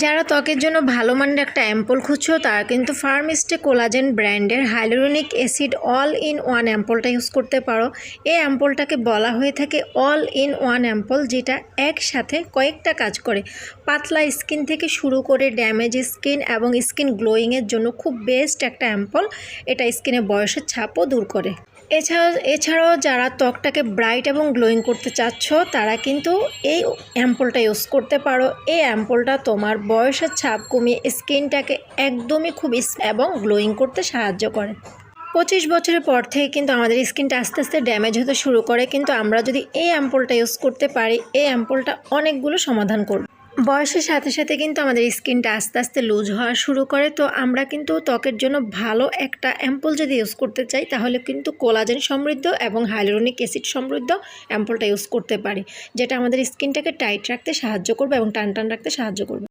যারা ত্বকের জন্য ভালো মানের একটা অ্যাম্পল খুঁজছো, তারা কিন্তু ফার্মিস্টে কোলাজেন ব্র্যান্ডের hyaluronic acid all in one অ্যাম্পলটা use করতে পারো। এই অ্যাম্পলটাকে বলা হয়ে থাকে অল ইন ওয়ান অ্যাম্পল, যেটা একসাথে কয়েকটা কাজ করে। পাতলা স্কিন থেকে শুরু করে ড্যামেজ স্কিন এবং স্কিন গ্লোয়িংয়ের জন্য খুব বেস্ট একটা অ্যাম্পল। এটা স্কিনে বয়সের ছাপও দূর করে। এছাড়াও এছাড়াও যারা ত্বকটাকে ব্রাইট এবং গ্লোয়িং করতে চাচ্ছ, তারা কিন্তু এই অ্যাম্পলটা ইউজ করতে পারো। এই অ্যাম্পলটা তোমার বয়সের ছাপ কমিয়ে স্কিনটাকে একদমই খুব এবং গ্লোয়িং করতে সাহায্য করে। পঁচিশ বছরের পর থেকে কিন্তু আমাদের স্কিনটা আস্তে আস্তে ড্যামেজ হতে শুরু করে, কিন্তু আমরা যদি এই অ্যাম্পলটা ইউজ করতে পারি, এই অ্যাম্পলটা অনেকগুলো সমাধান করবে। বয়সের সাথে সাথে কিন্তু আমাদের স্কিনটা আস্তে আস্তে লুজ হওয়া শুরু করে। তো আমরা কিন্তু ত্বকের জন্য ভালো একটা অ্যাম্পল যদি ইউজ করতে চাই, তাহলে কিন্তু কোলাজেন সমৃদ্ধ এবং হাইলোরনিক অ্যাসিড সমৃদ্ধ অ্যাম্পলটা ইউজ করতে পারি, যেটা আমাদের স্কিনটাকে টাইট রাখতে সাহায্য করবে এবং টান টান রাখতে সাহায্য করবে।